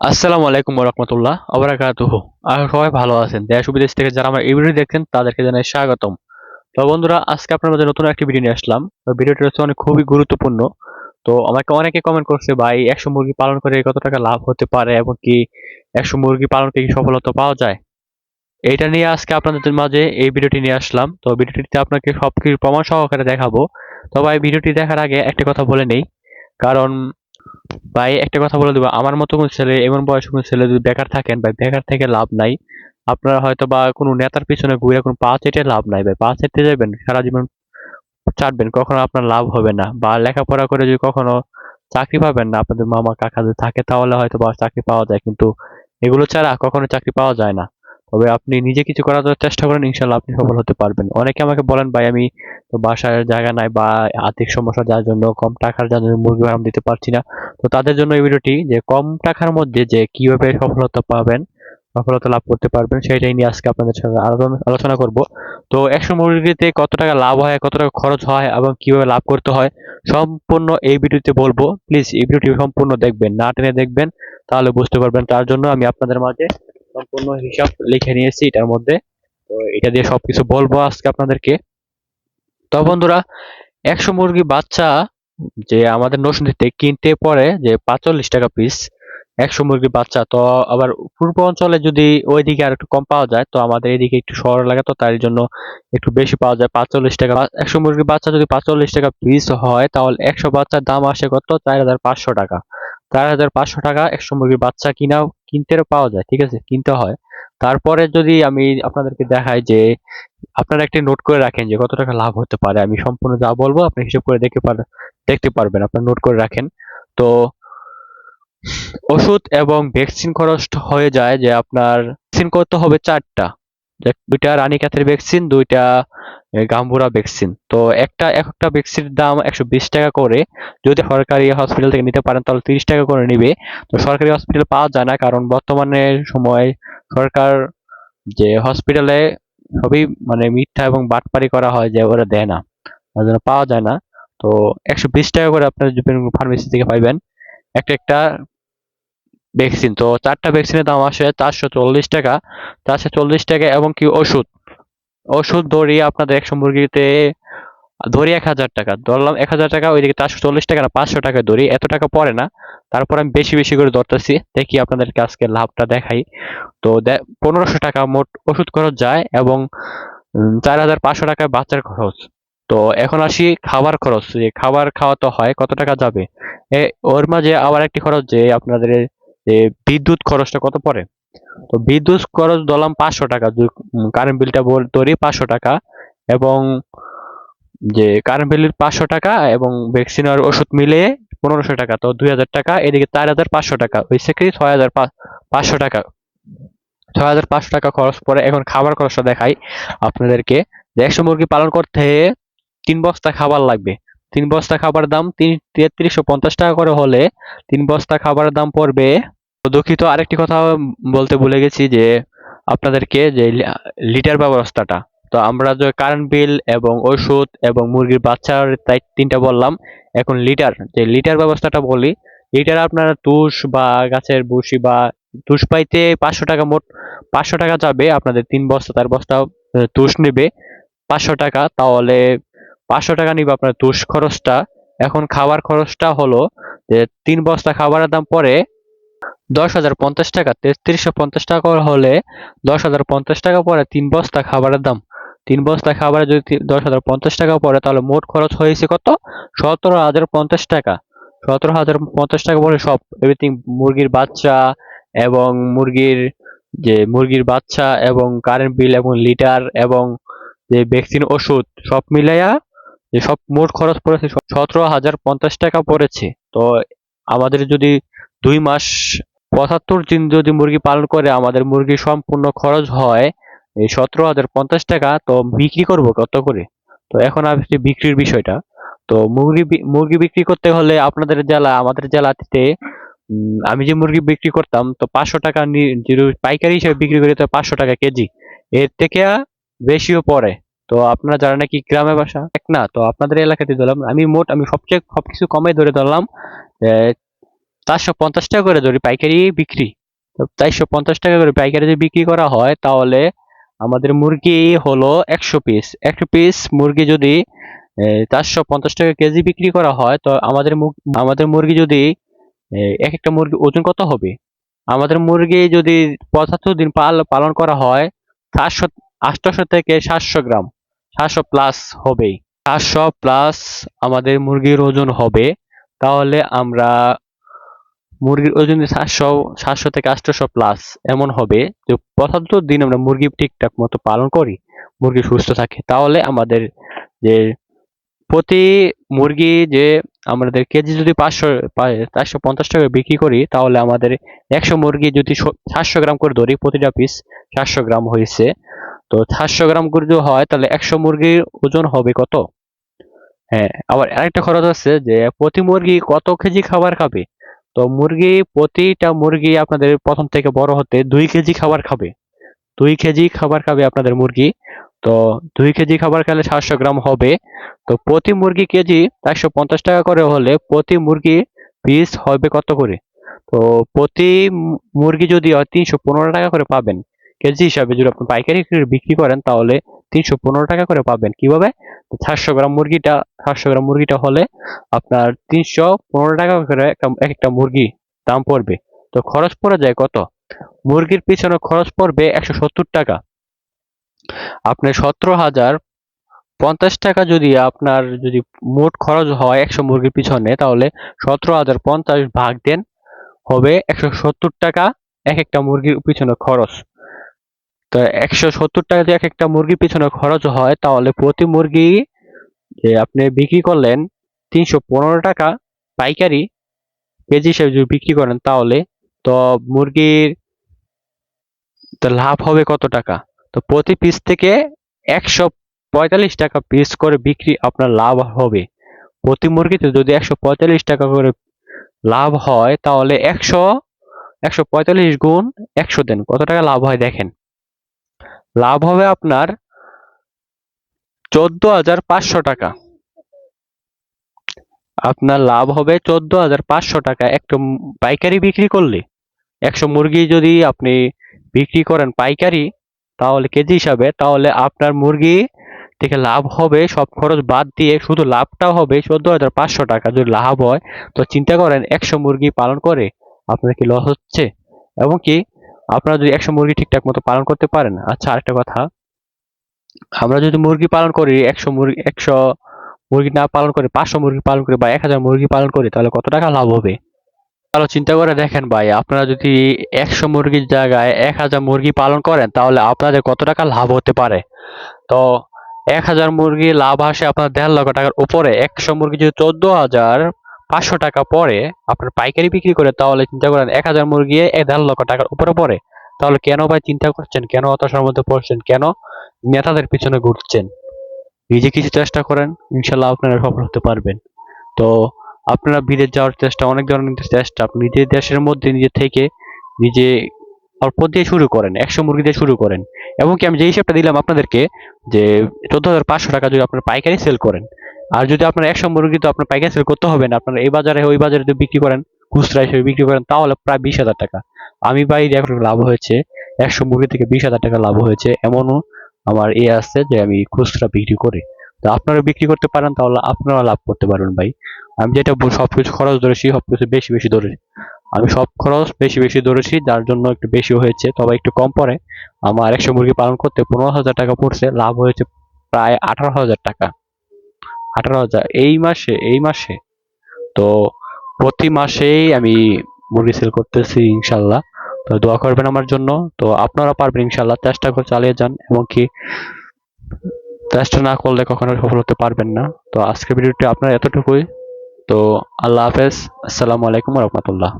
আসসালামু আলাইকুম রহমতুল্লাহ আবরাকাতুহু। আর সবাই ভালো আছেন? দেশ বিদেশ থেকে যারা আমার এই ভিডিও দেখছেন, তাদেরকে জানাই স্বাগতম। তো বন্ধুরা, আজকে আপনার মধ্যে নতুন একটি ভিডিও নিয়ে আসলাম। ভিডিওটি হচ্ছে অনেক খুবই গুরুত্বপূর্ণ। তো আমাকে অনেকে কমেন্ট করছে, ভাই, একশো মুরগি পালন করে কত টাকা লাভ হতে পারে এবং কি একশো মুরগি পালন করে কি সফলতা পাওয়া যায়? এইটা নিয়ে আজকে আপনাদের মাঝে এই ভিডিওটি নিয়ে আসলাম। তো ভিডিওটিতে আপনাকে সবকিছু প্রমাণ সহকারে দেখাবো। তো ভাই, ভিডিওটি দেখার আগে একটা কথা বলে নেই। কারণ ভাই, একটা কথা বলে দেবো, আমার মতো কোন ছেলে, এমন বয়স কোন ছেলে যদি বেকার থাকেন, ভাই, বেকার থেকে লাভ নাই। আপনারা হয়তো বা কোনো নেতার পিছনে ঘুরে কোনো পা চেটে লাভ নাই, ভাই, পা চেটে যাবেন, সারা জীবন চাটবেন, কখনো আপনার লাভ হবে না। বা লেখাপড়া করে যদি কখনো চাকরি পাবেন না, আপনাদের মামা কাকা যদি থাকে, তাহলে হয়তো বা চাকরি পাওয়া যায়, কিন্তু এগুলো ছাড়া কখনো চাকরি পাওয়া যায় না। তবে আপনি নিজে কিছু করার চেষ্টা করেন ইনশাল্লাহ আপনি সফল হতে পারবেন। অনেকে আমাকে বলেন, ভাই, আমি তো বাসার জায়গা নাই বা আর্থিক সমস্যা, যার জন্য কম টাকার যার জন্য মুরগি ফার্ম দিতে পারছি না। তো তাদের জন্য এই ভিডিওটি যে কম টাকার মধ্যে যে কীভাবে সফলতা পাবেন, সফলতা লাভ করতে পারবেন সেটাই নিয়ে আজকে আপনাদের সাথে আলোচনা- করব। তো একশো মুরগিতে কত টাকা লাভ হয়, কত টাকা খরচ হয় এবং কীভাবে লাভ করতে হয়, সম্পূর্ণ এই ভিডিওতে বলব। প্লিজ এই ভিডিওটি সম্পূর্ণ দেখবেন, না টেনে দেখবেন, তাহলে বুঝতে পারবেন। তার জন্য আমি আপনাদের মাঝে সম্পূর্ণ হিসাব লিখে নিয়েছি এটার মধ্যে। তো এটা দিয়ে সবকিছু বলব আজকে আপনাদেরকে। তো বন্ধুরা, একশো মুরগি বাচ্চা যে আমাদের নরসিংদীতে কিনতে পড়ে যে পাঁচচল্লিশ টাকা পিস একশো মুরগি বাচ্চা, তো আবার পূর্ব অঞ্চলে যদি ওইদিকে আর একটু কম পাওয়া যায়, তো আমাদের এদিকে একটু শহর এলাকা তো তার জন্য একটু বেশি পাওয়া যায় পাঁচচল্লিশ টাকা। একশো মুরগি বাচ্চা যদি পাঁচচল্লিশ টাকা পিস হয়, তাহলে একশো বাচ্চার দাম আসে কত? চার হাজার পাঁচশো টাকা। চার হাজার পাঁচশো টাকা একশো মুরগির বাচ্চা কিনাও কিনতে পাওয়া যায়, ঠিক আছে? কিনতে হয়। তারপরে যদি আমি আপনাদেরকে দেখাই যে আপনারা একটি নোট করে রাখেন যে কত টাকা লাভ হতে পারে। আমি সম্পূর্ণ যা বলব আপনি হিসেব করে পারেন দেখতে পারবেন। আপনার নোট করে রাখেন। তো, ওষুধ এবং ভ্যাকসিন খরচ হয়ে যায় যে আপনার ভ্যাকসিন করতে হবে চারটা। দুইটা রানীক্ষেতের ভ্যাকসিন দুইটা গাম্বুরা ভ্যাকসিন তো একটা, এক একটা ভ্যাকসিনের দাম একশো বিশ টাকা করে। যদি সরকারি হসপিটাল থেকে নিতে পারেন তাহলে তিরিশ টাকা করে নিবে। তো সরকারি হসপিটাল পাওয়া যায় না কারণ বর্তমানে সময় সরকার যে হসপিটালে সবই মানে মিথ্যা এবং বাটপারি করা হয় যে ওরা দেয় না। যেন পাওয়া যায় না। তো একশো বিশ টাকা করে আপনার ফার্মেসি থেকে পাইবেন। একটা একটা ভ্যাকসিন তো চারটা ভ্যাকসিনের দাম আসে চারশো চল্লিশ টাকা। চারশো চল্লিশ টাকা এবং কি ওষুধ? ওষুধ ধরি আপনাদের একশো মুরগিতে ধরি এক হাজার টাকা, ধরলাম এক হাজার টাকা, ওইদিকে চারশো চল্লিশ টাকা না, পাঁচশো টাকা ধরি এত টাকা পড়ে না। তারপর আমি বেশি বেশি করে ধরতেছি, দেখি আপনাদেরকে আজকে লাভটা দেখাই। তো পনেরোশো টাকা মোট ওষুধ খরচ যায় এবং চার হাজার পাঁচশো টাকা বাচ্চার খরচ। তো এখন আসি খাবার খরচ, যে খাবার খাওয়াতে হয়, কত টাকা যাবে? ওর মাঝে আবার একটি খরচ যে আপনাদের, যে বিদ্যুৎ খরচটা কত পড়ে? তো বিদ্যুৎ খরচ ধরলাম পাঁচশো টাকা কারেন্ট বিলটা ধরি পাঁচশো টাকা এবং যে কারেন্ট বিলের পাঁচশো টাকা এবং ভ্যাকসিন আর ওষুধ মিলিয়ে পনেরোশো টাকা, তো দুই হাজার টাকা, এদিকে চার হাজার পাঁচশো টাকা ওই থেকে ছয় হাজার পাঁচশো টাকা। ছয় হাজার পাঁচশো টাকা খরচ পড়ে এখন খাবার খরচটা দেখাই আপনাদেরকে। একশো মুরগি পালন করতে তিন বস্তা খাবার লাগবে। তিন বস্তা খাবার দাম তিন তেত্রিশশো পঞ্চাশ টাকা করে হলে তিন বস্তা খাবারের দাম পড়বে। দুঃখিত, আরেকটি কথা বলতে ভুলে গেছি যে আপনাদেরকে যে লিটার ব্যবস্থাটা। তো আমরা যে কারেন্ট বিল এবং ওষুধ এবং মুরগির বাচ্চার তাই তিনটা বললাম, এখন লিটার যে লিটার ব্যবস্থাটা বলি লিটার আপনার তুষ বা গাছের বসি বা তুষ পাইতে পাঁচশো টাকা মোট পাঁচশো টাকা যাবে, আপনাদের তিন বস্তা, চার বস্তা তুষ নেবে, পাঁচশো টাকা, তাহলে পাঁচশো টাকা নিবে আপনার তুষ খরচটা। এখন খাবার খরচটা হলো যে তিন বস্তা খাবারের দাম পড়ে দশ হাজার পঞ্চাশ টাকা, তেত্রিশশো পঞ্চাশ টাকা হলে দশ হাজার পঞ্চাশ টাকা পরে তিন বস্তা খাবারের দাম। তিন বস্তা খাবারে যদি দশ হাজার পঞ্চাশ টাকা পড়ে, তাহলে মোট খরচ হয়েছে কত? সতেরো হাজার পঞ্চাশ টাকা। সতেরো হাজার পঞ্চাশ টাকা পড়ে সব এভরিথিং মুরগির বাচ্চা এবং মুরগির যে মুরগির বাচ্চা এবং কারেন্ট বিল এবং লিটার এবং যে ভ্যাকসিন ওষুধ, সব মিলাইয়া যে সব মোট খরচ পড়েছে সতেরো হাজার পঞ্চাশ টাকা পড়েছে। তো আমাদের যদি দুই মাস পঁচাত্তর দিন যদি মুরগি পালন করে, আমাদের মুরগির সম্পূর্ণ খরচ হয় এই সতেরো হাজার পঞ্চাশ টাকা তো বিক্রি করব কত করে? তো এখন আসছে বিক্রির বিষয়টা। তো মুরগি মুরগি বিক্রি করতে হলে আপনাদের জেলা, আমাদের জেলাতে আমি যে মুরগি বিক্রি করতাম তো পাঁচশো টাকা পাইকারি হিসেবে বিক্রি করি তো পাঁচশো টাকা কেজি। এর থেকে বেশিও পড়ে। তো আপনারা যারা নাকি গ্রামে বাসা, এক না, তো আপনাদের এলাকাতে ধরলাম, আমি মোট, আমি সবচেয়ে সবকিছু কমে ধরে ধরলাম চারশো পঞ্চাশ টাকা করে ধরি পাইকারি বিক্রি। চারশো পঞ্চাশ টাকা করে পাইকারি যদি বিক্রি করা হয়, তাহলে আমাদের মুরগি হলো একশো পিস একশো পিস মুরগি যদি চারশো পঞ্চাশ টাকা কেজি বিক্রি করা হয়, তো আমাদের আমাদের মুরগি যদি এক একটা মুরগি ওজন কত হবে? আমাদের মুরগি যদি পঁচাত্তর দিন পাল, পালন করা হয় সাতশো আটশো থেকে সাতশো গ্রাম। সাতশো প্লাস হবেই। সাতশো প্লাস আমাদের মুরগির ওজন হবে। তাহলে আমরা মুরগির ওজন সাতশো সাতশো থেকে আটশোশো প্লাস এমন হবে যে পঁচাত্তর দিন আমরা মুরগি ঠিকঠাক মতো পালন করি, মুরগি সুস্থ থাকে। তাহলে আমাদের যে প্রতি মুরগি যে আমাদের কেজি যদি পাঁচশো চারশো পঞ্চাশ টাকা বিক্রি করি, তাহলে আমাদের একশো মুরগি যদি সাতশো গ্রাম করে ধরি, প্রতিটা পিস সাতশো গ্রাম হয়েছে। তো সাতশো গ্রাম করে যদি হয়, তাহলে একশো মুরগির ওজন হবে কত? হ্যাঁ আবার আরেকটা খরচ আছে যে প্রতি মুরগি কত কেজি খাবার খাবে? তো মুরগি প্রতিটা মুরগি আপনাদের প্রথম থেকে বড় হতে দুই কেজি খাবার খাবে। দুই কেজি খাবার খাবে আপনাদের মুরগি। তো দুই কেজি খাবার খেলে সাতশো গ্রাম হবে। তো প্রতি মুরগি কেজি একশো পঞ্চাশ টাকা করে হলে প্রতি মুরগি পিস হবে কত করে? তো প্রতি মুরগি যদি তিনশো পনেরো টাকা করে পাবেন। কেজি হিসাবে যদি আপনি পাইকারি বিক্রি করেন তাহলে তিনশো পনেরো টাকা করে পাবেন। কীভাবে? সাতশো গ্রাম মুরগিটা সাতশো গ্রাম মুরগিটা হলে আপনার তিনশো পনেরো টাকা করে এক একটা মুরগি দাম পড়বে। তো খরচ পড়ে যায় কত? মুরগির পিছনে খরচ পড়বে একশো সত্তর টাকা। আপনার সতেরো হাজার পঞ্চাশ টাকা যদি আপনার, যদি মোট খরচ হয় একশো মুরগির পিছনে, তাহলে সতেরো হাজার পঞ্চাশ ভাগ দেন, হবে একশো সত্তর টাকা এক একটা মুরগির পিছনে খরচ। তো একশো সত্তর টাকা যদি এক একটা মুরগির পিছনে খরচ হয়, তাহলে প্রতি মুরগি যে আপনি বিক্রি করলেন তিনশো পনেরো টাকা পাইকারি কেজি হিসেবে যদি বিক্রি করেন, তাহলে তো মুরগির তো লাভ হবে কত টাকা? তো প্রতি পিস থেকে একশো পঁয়তাল্লিশ টাকা পিস করে বিক্রি আপনার লাভ হবে। প্রতি মুরগিতে যদি একশো পঁয়তাল্লিশ টাকা করে লাভ হয়, তাহলে একশো একশো পঁয়তাল্লিশ গুণ একশো দেন। কত টাকা লাভ হয় দেখেন। লাভ হবে আপনার চোদ্দ হাজার পাঁচশো টাকা। আপনার লাভ হবে চোদ্দ হাজার পাঁচশো টাকা। একটা পাইকারি বিক্রি করলে, একশো মুরগি যদি আপনি বিক্রি করেন পাইকারি, তাহলে কেজি হিসাবে, তাহলে আপনার মুরগি থেকে লাভ হবে, সব খরচ বাদ দিয়ে শুধু লাভটাও হবে চোদ্দ হাজার পাঁচশো টাকা। যদি লাভ হয়, তো চিন্তা করেন একশো মুরগি পালন করে আপনার কি লস হচ্ছে? এবং কি আপনারা যদি একশো মুরগি ঠিকঠাক মতো পালন করতে পারেন আচ্ছা আরেকটা কথা। আমরা যদি মুরগি পালন করি, একশো মুরগি একশো মুরগি না পালন করে, পাঁচশো মুরগি পালন করি বা এক হাজার মুরগি পালন করি, তাহলে কত টাকা লাভ হবে? তাহলে চিন্তা করে দেখেন ভাই, আপনারা যদি একশো মুরগির জায়গায় এক হাজার মুরগি পালন করেন, তাহলে আপনাদের কত টাকা লাভ হতে পারে? তো এক হাজার মুরগি লাভ আসে আপনার দেড় লক্ষ টাকার উপরে, একশো মুরগি যদি চোদ্দ হাজার পাঁচশো টাকা পরে আপনার পাইকারি বিক্রি করে তাহলে চিন্তা করেন এক হাজার মুরগি এক দেড় লক্ষ টাকার উপরে পড়ে। তাহলে কেন ভাই চিন্তা করছেন? কেন হতাশার মধ্যে পড়ছেন? কেন নেতাদের পিছনে ঘুরছেন? নিজে কিছু চেষ্টা করেন, ইনশাল্লাহ আপনারা সফল হতে পারবেন। তো আপনারা বিদেশ যাওয়ার চেষ্টা, অনেক ধরনের চেষ্টা। আপনি নিজের দেশের মধ্যে, নিজে থেকে নিজে অল্প দিয়ে শুরু করেন, একশো মুরগি দিয়ে শুরু করেন। এবং কি আমি যে হিসাবটা দিলাম আপনাদেরকে, যে চোদ্দ হাজার পাঁচশো টাকা যদি আপনার পাইকারি সেল করেন, আর যদি আপনার একশো মুরগি তো আপনার পাইকারি সেল করতে হবে না, আপনার এই বাজারে, ওই বাজারে যদি বিক্রি করেন, খুচরা হিসেবে বিক্রি করেন, তাহলে প্রায় বিশ হাজার টাকা। আমি ভাই এখন লাভ হয়েছে, একশো মুরগি থেকে বিশ হাজার টাকা লাভ হয়েছে, এমনও আমার এ আছে যে আমি খুচরা বিক্রি করি। তো আপনারা বিক্রি করতে পারেন, তাহলে আপনারা লাভ করতে পারবেন ভাই। আমি যেটা বল- সবকিছু খরচ ধরেছি, সবকিছু বেশি বেশি ধরেছি আমি সব খরচ বেশি বেশি ধরেছি, যার জন্য একটু বেশি হয়েছে, তবে একটু কম পড়ে আমার একশো মুরগি পালন করতে পনেরো হাজার টাকা পড়ছে, লাভ হয়েছে প্রায় আঠারো হাজার টাকা। আঠারো হাজার, এই মাসে এই মাসে। তো প্রতি মাসেই আমি মুরগি সেল করতেছি ইনশাল্লাহ। তো দোয়া করবেন আমার জন্য। তো আপনারা পারবেন ইনশাল্লাহ, চেষ্টা করে চালিয়ে যান এবং কি চেষ্টা না করলে কখনো সফল হতে পারবেন না। তো আজকের ভিডিওটি আপনার এতটুকুই। তো আল্লাহ হাফেজ, আসসালামু আলাইকুম রহমতুল্লাহ।